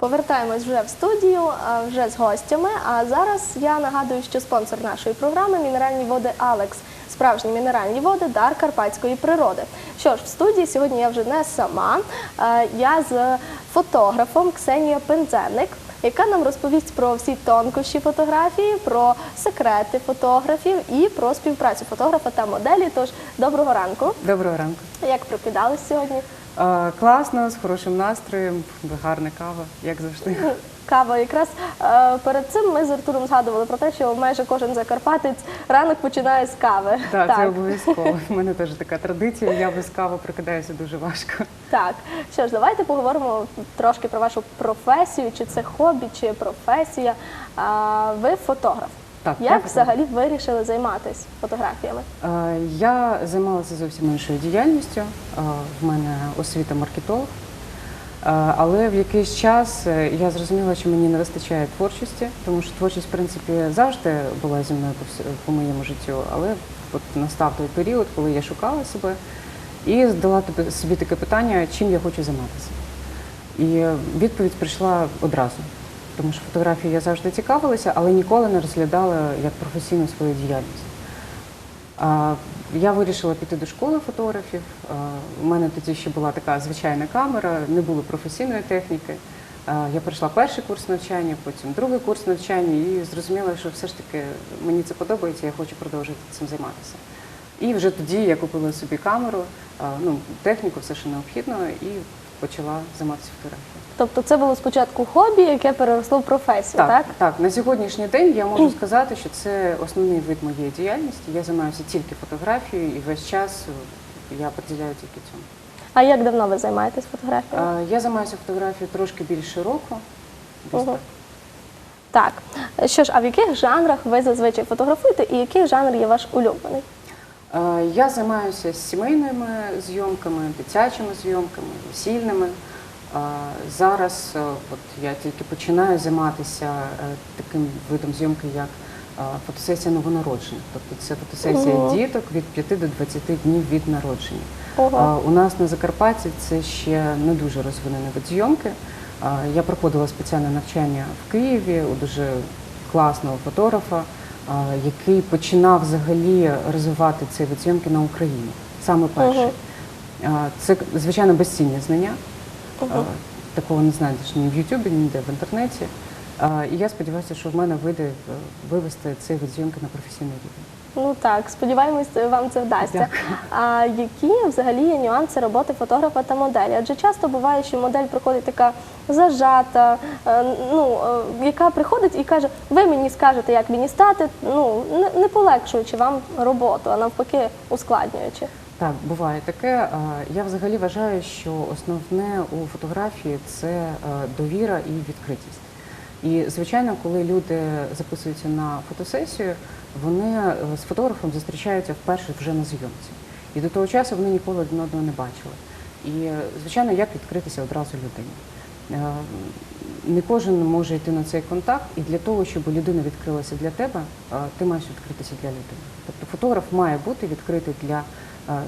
Повертаємось вже в студію, вже з гостями. А зараз я нагадую, що спонсор нашої програми мінеральні води Алекс. Справжні мінеральні води дар карпатської природи. Що ж, в студії сьогодні я вже не сама. Я з фотографом Ксенією Пензенник, яка нам розповість про всі тонкощі фотографії, про секрети фотографів і про співпрацю фотографа та моделі. Тож доброго ранку. Доброго ранку. Як прокидались сьогодні? Класно, з хорошим настроєм, гарна кава, як завжди. Кава. Якраз е, перед цим ми з Артуром згадували про те, що майже кожен закарпатець ранок починає з кави. Так, це обов'язково. У мене теж така традиція. Я без кави прокидаюся дуже важко. так. Що ж, давайте поговоримо трошки про вашу професію, чи це хобі, чи професія. А, ви фотограф. Так, Як я взагалі вирішили займатися фотографіями? Е, Я займалася зовсім іншою діяльністю. Е, В мене освіта маркетолог. Е, Але в якийсь час я зрозуміла, що мені не вистачає творчості, тому що творчість, в принципі, завжди була зі мною по по моєму життю. Але от настав той період, коли я шукала себе і задала собі таке питання, чим я хочу займатися. І відповідь прийшла одразу. Тому що фотографією я завжди цікавилася, але ніколи не розглядала як професійну свою діяльність. Я вирішила піти до школи фотографів. У мене тоді ще була така звичайна камера, не було професійної техніки. Я пройшла перший курс навчання, потім другий курс навчання і зрозуміла, що все ж таки мені це подобається, я хочу продовжити цим займатися. І вже тоді я купила собі камеру, ну, техніку, все, що необхідно, і почала займатися фотографією. Тобто це було спочатку хобі, яке переросло в професію, так? Так, так, на сьогоднішній день я можу сказати, що це основний вид моєї діяльності. Я займаюся тільки фотографією і весь час е, я приділяю тільки цьому. А як давно ви займаєтесь фотографією? А, Я займаюся фотографією трошки більше року. десь Ого. так. Так. Що ж, а в яких жанрах ви зазвичай фотографуєте і який жанр є ваш улюблений? Е, Я займаюся сімейними зйомками, дитячими зйомками, весільними. Е, Зараз е, от я тільки починаю займатися таким видом зйомки, як фотосесія новонароджених. Тобто це фотосесія Ого. діток від 5 до 20 днів від народження. Е, У нас на Закарпатті це ще не дуже розвинений вид зйомки. Я проходила спеціальне навчання в Києві у дуже класного фотографа, який починав взагалі розвивати цей вид зйомки на Україні. Саме перший. Це, звичайно, безцінні знання. Ого. Такого не знайдеш ні в Ютубі, ніде в інтернеті. І я сподіваюся, що в мене вийде е, вивести цей вид зйомки на професійний рівень. Ну так, сподіваємось, вам це вдасться. А які взагалі є нюанси роботи фотографа та моделі? Адже часто буває, що модель приходить така зажата, е, ну е, яка приходить і каже: ви мені скажете, як мені стати, ну не, не полегшуючи вам роботу, а навпаки, ускладнюючи. Так, буває таке. Я взагалі вважаю, що основне у фотографії це е, довіра і відкритість. І звичайно, коли люди записуються на фотосесію, вони е, з фотографом зустрічаються вперше вже на зйомці. І до того часу вони ніколи один одного не бачили. І е, звичайно, як відкритися одразу людині. Е, Не кожен може йти на цей контакт, і для того, щоб людина відкрилася для тебе, ти маєш відкритися для людини. Тобто фотограф має бути відкритий для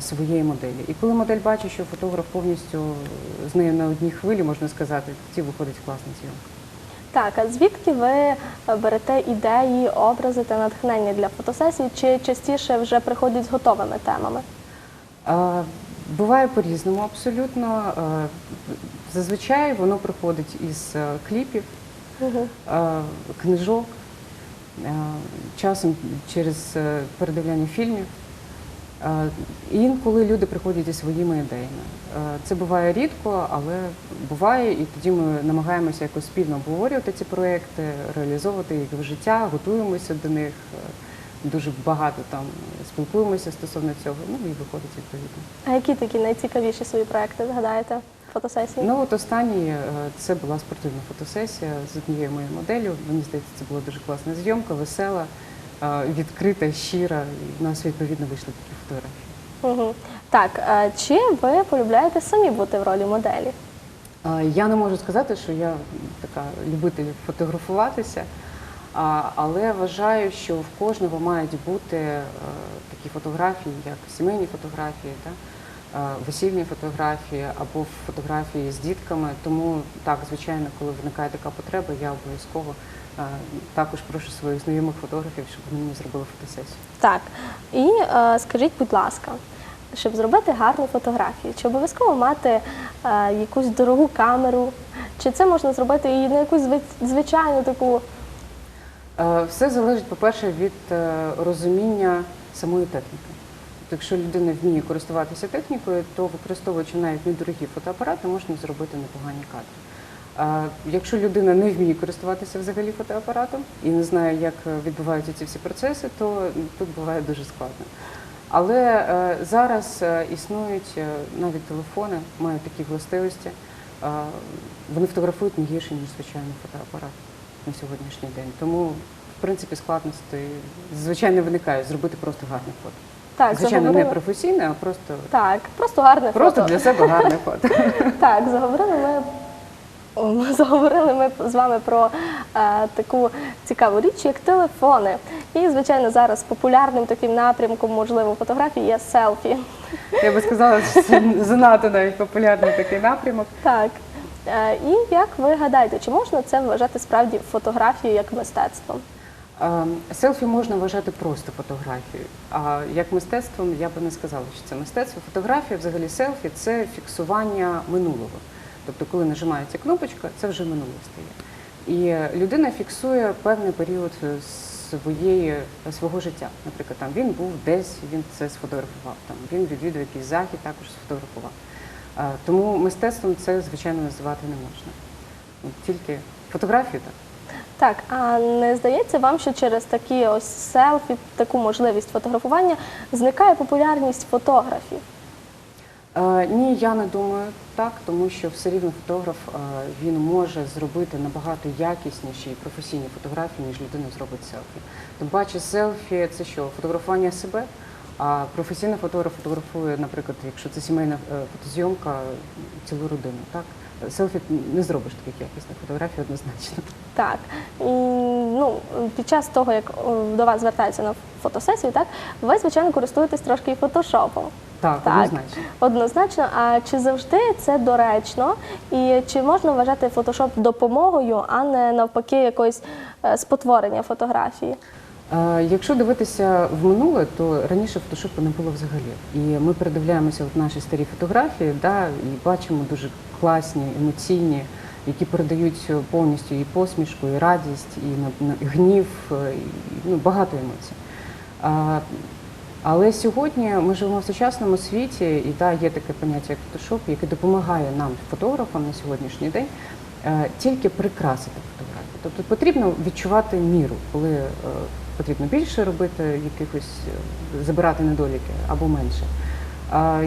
своєї моделі. І коли модель бачить, що фотограф повністю з нею на одній хвилі, можна сказати, тоді виходить класна зйомка. Так, а звідки ви е, берете ідеї, образи та натхнення для фотосесій? Чи частіше вже приходять з готовими темами? Е, Буває по-різному абсолютно. Е, Зазвичай воно приходить із е, кліпів, Угу. е, книжок, е, часом через е, передивляння фільмів. Інколи люди приходять зі своїми ідеями. Це буває рідко, але буває, і тоді ми намагаємося якось спільно обговорювати ці проекти, реалізовувати їх в життя, готуємося до них. Дуже багато там спілкуємося стосовно цього, ну і виходить відповідно. А які такі найцікавіші свої проекти згадаєте фотосесії? Ну от останній е, це була спортивна фотосесія з однією моєю моделлю. Мені здається, це була дуже класна зйомка, весела, відкрита, щира. І в нас відповідно вийшли такі фотографії. Угу. Так, а чи ви полюбляєте самі бути в ролі моделі? Е, Я не можу сказати, що я така любитель фотографуватися, а, але вважаю, що в кожного мають бути е, такі фотографії, як сімейні фотографії, да? весільні фотографії або фотографії з дітками. Тому так, звичайно, коли виникає така потреба, я обов'язково е, також прошу своїх знайомих фотографів, щоб вони мені зробили фотосесію. Так. І е, скажіть, будь ласка, щоб зробити гарну фотографію, чи обов'язково мати е, якусь дорогу камеру? Чи це можна зробити і на якусь звичайну таку? Е, Все залежить, по-перше, від е, розуміння самої техніки. Тобто, якщо людина вміє користуватися технікою, то використовуючи навіть недорогі фотоапарати, можна зробити непогані кадри. А якщо людина не вміє користуватися взагалі фотоапаратом і не знає, як е, відбуваються ці всі процеси, то тут буває дуже складно. Але е, зараз е, існують навіть телефони, мають такі властивості. Вони фотографують не гірше, ніж звичайний фотоапарат на сьогоднішній день. Тому, в принципі, складності звичайно виникають зробити просто гарне фото. Так, звичайно, не професійне, а просто, Так, просто гарне просто фото. для себе гарне фото. Так, заговорили ми. Заговорили ми з вами про е, таку цікаву річ, як телефони. І, звичайно, зараз популярним таким напрямком, можливо, фотографії є селфі. Я би сказала, що це занадто навіть популярний такий напрямок. Так. Е, і як ви гадаєте, чи можна це вважати справді фотографією як мистецтвом? А, Селфі можна вважати просто фотографією. А як мистецтвом я би не сказала, що це мистецтво. Фотографія, взагалі, селфі це фіксування минулого. Тобто, коли нажимається кнопочка, це вже минуле стає. І людина фіксує певний період е, своєї, свого життя. Наприклад, там він був десь, він це сфотографував. Там він відвідав якийсь захід, також сфотографував. Тому мистецтвом це, звичайно, називати не можна. Тільки фотографію так. Так, а не здається вам, що через такі ось селфі, таку можливість фотографування зникає популярність фотографів? Е, Ні, я не думаю так, тому що все рівно фотограф е, він може зробити набагато якісніші і професійні фотографії, ніж людина зробить селфі. Тим паче, селфі це що? Фотографування себе. А професійний фотограф фотографує, наприклад, якщо це сімейна е, фотозйомка, цілу родину. Так селфі не зробиш таких якісних фотографій однозначно. Так. Ну, під час того, як до вас звертаються на фотосесію, так, ви, звичайно, користуєтесь трошки і фотошопом. Так, Так. однозначно. Однозначно, а чи завжди це доречно? І чи можна вважати фотошоп допомогою, а не навпаки якоюсь е, спотворення фотографії? Е, Якщо дивитися в минуле, то раніше фотошопу не було взагалі. І ми передивляємося от наші старі фотографії, да, і бачимо дуже класні, емоційні, які передають повністю і посмішку, і радість, і гнів, е, і, ну, багато емоцій. Але сьогодні ми живемо в сучасному світі, і да, є таке поняття як фотошоп, яке допомагає нам, фотографам на сьогоднішній день, е, тільки прикрасити фотографію. Тобто потрібно відчувати міру, коли е, потрібно більше робити якихось, е, забирати недоліки або менше.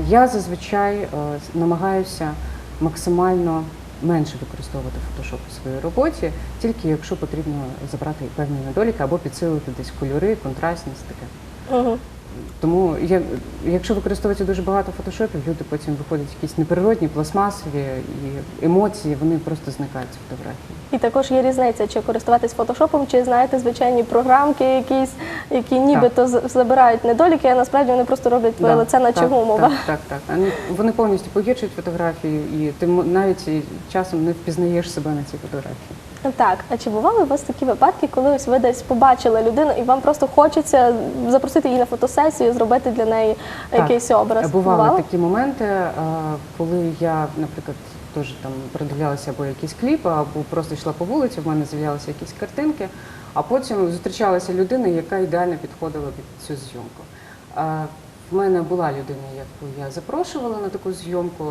Я зазвичай намагаюся максимально менше використовувати фотошоп у своїй роботі, тільки якщо потрібно забрати певні недоліки або підсилити десь кольори, контрастність таке. Тому я, якщо використовується дуже багато фотошопів, люди потім виходять якісь неприродні, пластмасові і емоції, вони просто зникають з фотографії. І також є різниця, чи користуватись фотошопом, чи знаєте звичайні програмки, якісь, які нібито забирають недоліки, а насправді вони просто роблять твоє Да, лице наче так, гумове. Так, так, так. Вони, вони повністю погіршують фотографію, і ти навіть часом не впізнаєш себе на цій фотографії. Так, а чи бували у вас такі випадки, коли ось ви десь побачили людину, і вам просто хочеться запросити її на фотосесію, зробити для неї Так. якийсь образ? Бували Бувало? такі моменти, е, коли я, наприклад, теж там передивлялася або якийсь кліп, або просто йшла по вулиці, в мене з'являлися якісь картинки, а потім зустрічалася людина, яка ідеально підходила під цю зйомку. Е, В мене була людина, яку я запрошувала на таку зйомку.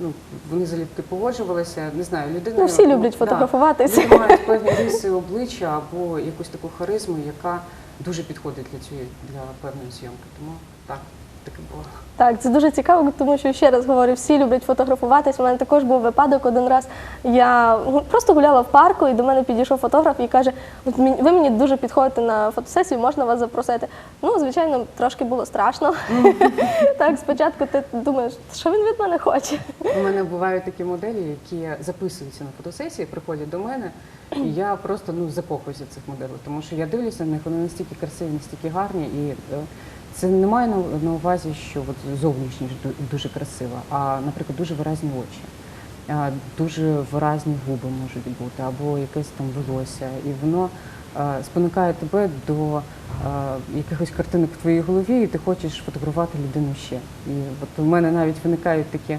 Ну, вони залюбки погоджувалися. Не знаю, людина Ну, всі люблять да, фотографуватися. Люди мають певні риси обличчя або якусь таку харизму, яка дуже підходить для цієї для певної зйомки. Тому так, таке було. Так, це дуже цікаво, тому що ще раз говорю, всі люблять фотографуватись. У мене також був випадок один раз. Я просто гуляла в парку, і до мене підійшов фотограф і каже: От ви мені дуже підходите на фотосесію, можна вас запросити. Ну, звичайно, трошки було страшно. Так, спочатку ти думаєш, що він від мене хоче. У мене бувають такі моделі, які записуються на фотосесії, приходять до мене, і я просто ну закохуюся в цих моделей, тому що я дивлюся на них, вони настільки красиві, настільки гарні, і е, Це не має на, увазі, що от зовнішність дуже красива, а, наприклад, дуже виразні очі, дуже виразні губи можуть бути, або якесь там волосся. І воно спонукає тебе до якихось картинок в твоїй голові, і ти хочеш фотографувати людину ще. І от у мене навіть виникають такі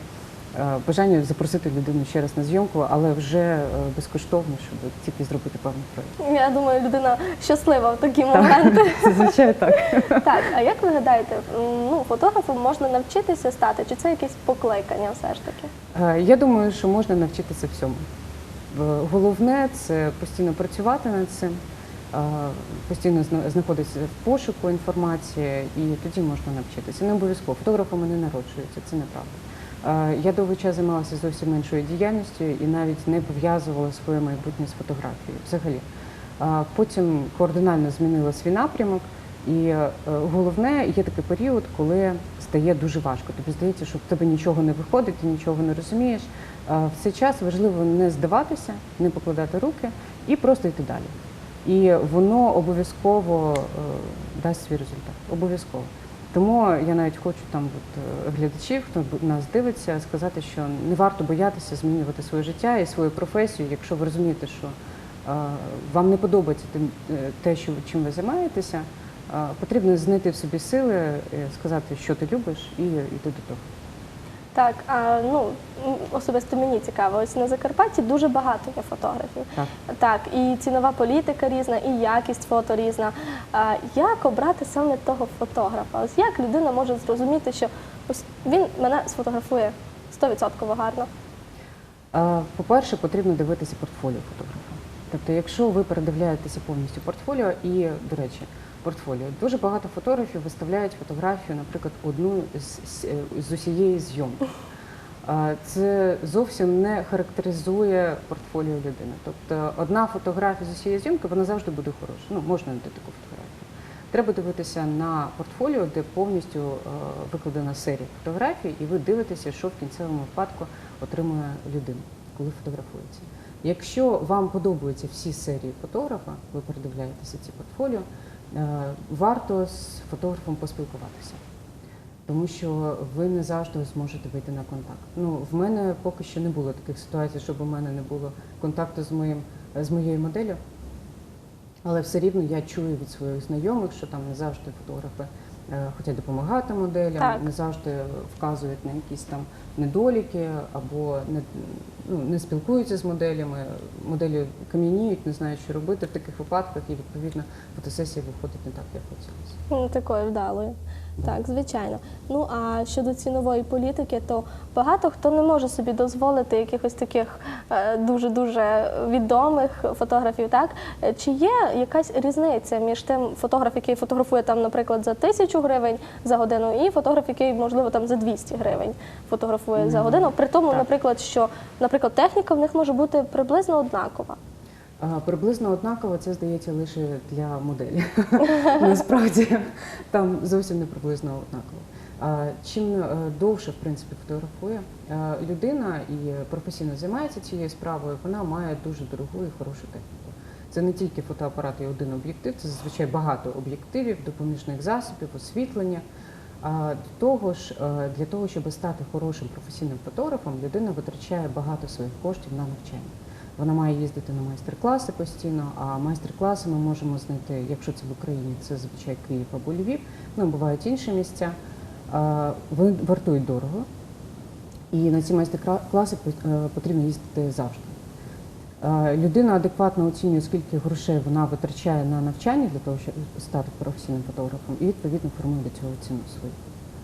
бажання запросити людину ще раз на зйомку, але вже е, безкоштовно, щоб тільки зробити певний проєкт. Я думаю, людина щаслива в такі моменти. Зазвичай так. Так, а як ви гадаєте, ну фотографом можна навчитися стати, чи це якесь покликання все ж таки? Е, Я думаю, що можна навчитися всьому. Головне це постійно працювати над цим, е, постійно зна- знаходитися в пошуку інформації, і тоді можна навчитися. Не обов'язково фотографами не народжуються, це неправда. Е, Я довгий час займалася зовсім іншою діяльністю і навіть не пов'язувала своє майбутнє з фотографією взагалі. Потім кардинально змінила свій напрямок, і е, головне є такий період, коли стає дуже важко. Тобі здається, що в тебе нічого не виходить, ти нічого не розумієш. В цей час важливо не здаватися, не покладати руки і просто йти далі. І воно обов'язково е, дасть свій результат. Обов'язково. Тому я навіть хочу там от, е, глядачів, хто нас дивиться, сказати, що не варто боятися змінювати своє життя і свою професію, якщо ви розумієте, що е, вам не подобається тим, е, те, що чим ви займаєтеся, е, потрібно знайти в собі сили, е, сказати, що ти любиш, і йти до того. Так, а ну особисто мені цікаво. Ось на Закарпатті дуже багато є фотографів. Так. Так, і цінова політика різна, і якість фото різна. А як обрати саме того фотографа? Ось як людина може зрозуміти, що ось він мене сфотографує 100% гарно. По-перше, потрібно дивитися портфоліо фотографа. Тобто, якщо ви передивляєтеся повністю портфоліо, і, до речі, портфоліо, дуже багато фотографів виставляють фотографію, наприклад, одну з, з, усієї зйомки. Це зовсім не характеризує портфоліо людини. Тобто одна фотографія з усієї зйомки вона завжди буде хороша. Ну, можна знайти таку фотографію. Треба дивитися на портфоліо, де повністю е, викладена серія фотографій, і ви дивитеся, що в кінцевому випадку отримує людина, коли фотографується. Якщо вам подобаються всі серії фотографа, ви передивляєтеся ці портфоліо, варто з фотографом поспілкуватися. Тому що ви не завжди зможете вийти на контакт. Ну, в мене поки що не було таких ситуацій, щоб у мене не було контакту з моїм з моєю моделлю. Але все рівно я чую від своїх знайомих, що там не завжди фотографи е, хочуть допомагати моделям, Так. не завжди вказують на якісь там недоліки або не, ну, не спілкуються з моделями. Моделі кам'яніють, не знають, що робити в таких випадках, і відповідно фотосесія виходить не так, як хотілося. Ну, Такою вдалою. Так, звичайно. Ну а щодо цінової політики, то багато хто не може собі дозволити якихось таких дуже дуже відомих фотографів. Так чи є якась різниця між тим фотограф, який фотографує там, наприклад, за тисячу гривень за годину, і фотограф, який можливо там за 200 гривень фотографує за годину? При тому, Так. наприклад, що наприклад техніка в них може бути приблизно однакова. Приблизно однаково це здається лише для моделі. Насправді там зовсім не приблизно однаково. Чим е, довше в принципі фотографує е, людина і професійно займається цією справою, вона має дуже дорогу і хорошу техніку. Це не тільки фотоапарат і один об'єктив, це зазвичай багато об'єктивів, допоміжних засобів, освітлення. А до того ж, е, для того, щоб стати хорошим професійним фотографом, людина витрачає багато своїх коштів на навчання. Вона має їздити на майстер-класи постійно, а майстер-класи ми можемо знайти, якщо це в Україні, це зазвичай Київ або Львів, ну бувають інші місця. Вони вартують дорого, і на ці майстер-класи е, потрібно їздити завжди. Людина адекватно оцінює, скільки грошей вона витрачає на навчання для того, щоб стати професійним фотографом, і відповідно формує до цього ціну свою.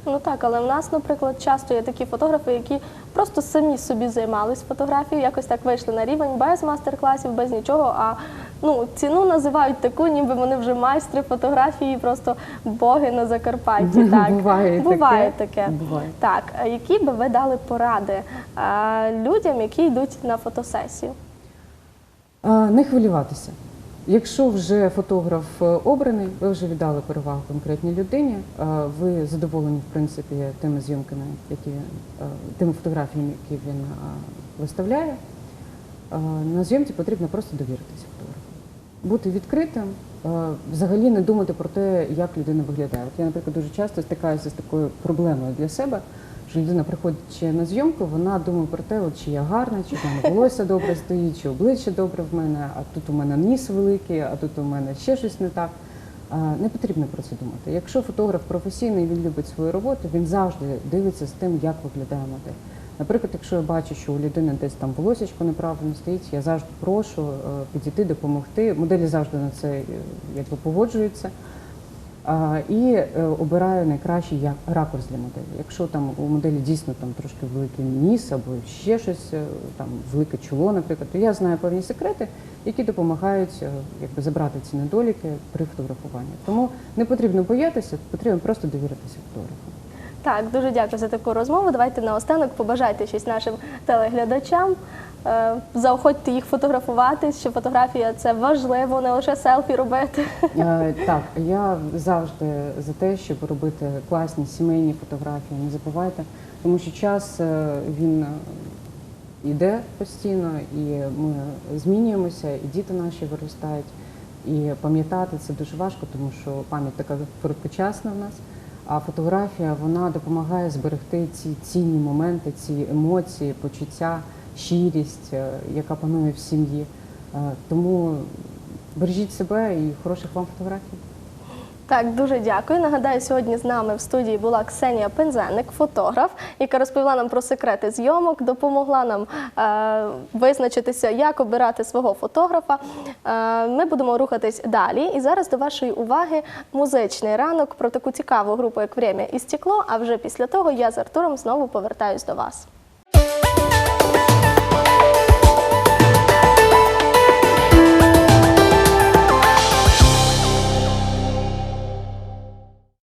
Ну так, але в нас, наприклад, часто є такі фотографи, які просто самі собі займались фотографією, якось так вийшли на рівень без майстер-класів, без нічого. А ну ціну називають таку, ніби вони вже майстри фотографії, просто боги на Закарпатті. Так Буває буває таке. таке. Буває. Так, які би ви дали поради людям, які йдуть на фотосесію? Не хвилюватися. Якщо вже фотограф е, обраний, ви вже віддали перевагу конкретній людині, е, ви задоволені, в принципі, тими зйомками, які, е, тими фотографіями, які він виставляє, на зйомці потрібно просто довіритися фотографу. Бути відкритим, взагалі не думати про те, як людина виглядає. От я, наприклад, дуже часто стикаюся з такою проблемою для себе, що людина приходить на зйомку, вона думає про те, от, чи я гарна, чи в мене волосся добре стоїть, чи обличчя добре в мене, а тут у мене ніс великий, а тут у мене ще щось не так. Не потрібно про це думати. Якщо фотограф професійний, він любить свою роботу, він завжди дивиться з тим, як виглядає модель. Наприклад, якщо я бачу, що у людини десь там волосечко неправильно стоїть, я завжди прошу е, підійти, допомогти. Моделі завжди на це е, якби погоджуються. І е, обираю найкращий ракурс для моделі. Якщо там у моделі дійсно там трошки великий ніс або ще щось, е, там велике чоло, наприклад, то я знаю певні секрети, які допомагають е, якби забрати ці недоліки при фотографуванні. Тому не потрібно боятися, потрібно просто довіритися фотографу. Так, дуже дякую за таку розмову. Давайте наостанок побажайте щось нашим телеглядачам. Е, Заохотьте їх фотографувати, що фотографія це важливо, не лише селфі робити. Е, Так, я завжди за те, щоб робити класні сімейні фотографії. Не забувайте, тому що час е, він йде постійно, і ми змінюємося, і діти наші виростають. І пам'ятати це дуже важко, тому що пам'ять така короткочасна в нас. А фотографія вона допомагає зберегти ці цінні моменти, ці емоції, почуття, щирість, е, яка панує в сім'ї. Е, Тому бережіть себе і хороших вам фотографій. Так, дуже дякую. Нагадаю, сьогодні з нами в студії була Ксенія Пензенник, фотограф, яка розповіла нам про секрети зйомок, допомогла нам е, визначитися, як обирати свого фотографа. Е, ми будемо рухатись далі. І зараз до вашої уваги музичний ранок про таку цікаву групу, як «Время і стекло. А вже після того я з Артуром знову повертаюсь до вас.